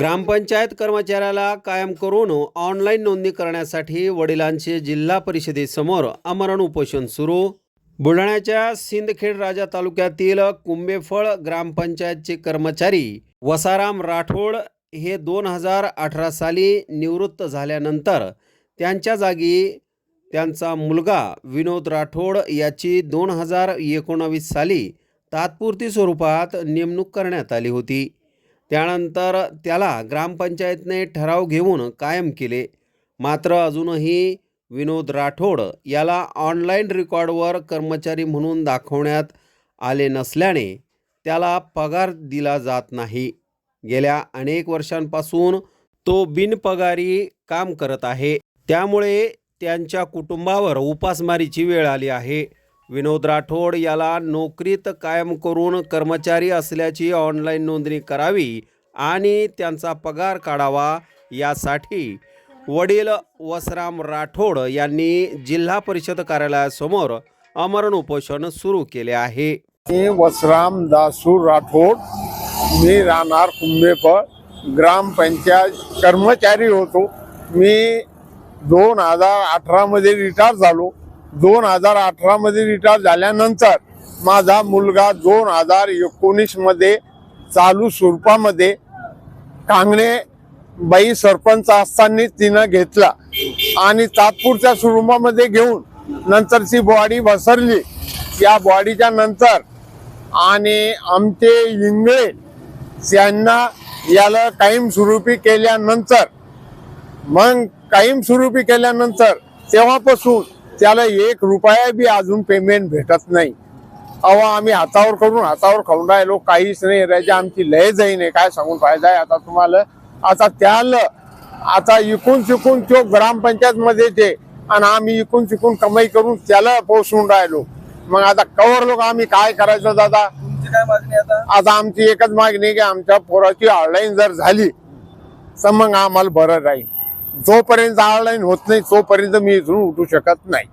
ग्रामपंचायत कर्मचाऱ्याला कायम करून ऑनलाईन नोंदणी करण्यासाठी वडिलांचे जिल्हा परिषदेसमोर आमरण उपोषण सुरू. बुलढाण्याच्या सिंदखेड राजा तालुक्यातील कुंबेफळ ग्रामपंचायतचे कर्मचारी वसाराम राठोड हे दोन हजार अठरा साली निवृत्त झाल्यानंतर त्यांच्या जागी त्यांचा मुलगा विनोद राठोड याची दोन हजार एकोणावीस साली तात्पुरती स्वरूपात नेमणूक करण्यात आली होती. त्यानंतर त्याला ग्रामपंचायतने ठराव घेऊन कायम केले. मात्र अजूनही विनोद राठोड याला ऑनलाईन रेकॉर्डवर कर्मचारी म्हणून दाखवण्यात आले नसल्याने त्याला पगार दिला जात नाही. गेल्या अनेक वर्षांपासून तो बिनपगारी काम करत आहे. त्यामुळे त्यांच्या कुटुंबावर उपासमारीची वेळ आली आहे. विनोद राठोड याला नोकरीत कायम करून कर्मचारी असल्याची ऑनलाईन नोंदणी करावी आणि त्यांचा पगार काढावा यासाठी वडील वसराम राठोड यांनी जिल्हा परिषद कार्यालयासमोर अमरण उपोषण सुरू केले आहे. मी वसराम दासू राठोड मी राहणार कुंभेफळ ग्रामपंचायत कर्मचारी होतो. मी दोन हजार अठरामध्ये रिटायर झालो. दोन हजार अठरामध्ये रिटायर झाल्यानंतर माझा मुलगा दोन हजार एकोणीसमध्ये चालू स्वरूपामध्ये कांगणे बाई सरपंच असताना तिनं घेतला. आणि तात्पुरत्या स्वरूपामध्ये घेऊन नंतरची बॉडी बसरली या बॉडीच्या नंतर आणि आमचे इंगळे यांना याला कायमस्वरूपी केल्यानंतर मग कायमस्वरूपी केल्यानंतर तेव्हापासून त्याला एक रुपया बी अजून पेमेंट भेटत नाही. अहो आम्ही हातावर करून हातावर खाऊन राहिलो काहीच नाही. राहायचे आमची लय जाई नाही काय सांगून फायदा आहे आता तुम्हाला? आता त्याला आता इकून चिकून तो ग्रामपंचायत मध्ये ते आणि आम्ही इकून चिकून कमाई करून त्याला पोचून राहिलो. मग आता कवर लोक आम्ही काय करायचं दादा? तुमची काय मागणी आता? आता आमची एकच मागणी की आमच्या पोराची ऑनलाईन जर झाली तर मग आम्हाला बरं राहील. जोपर्यंत ऑनलाईन होत नाही तोपर्यंत मी इथून उठू शकत नाही.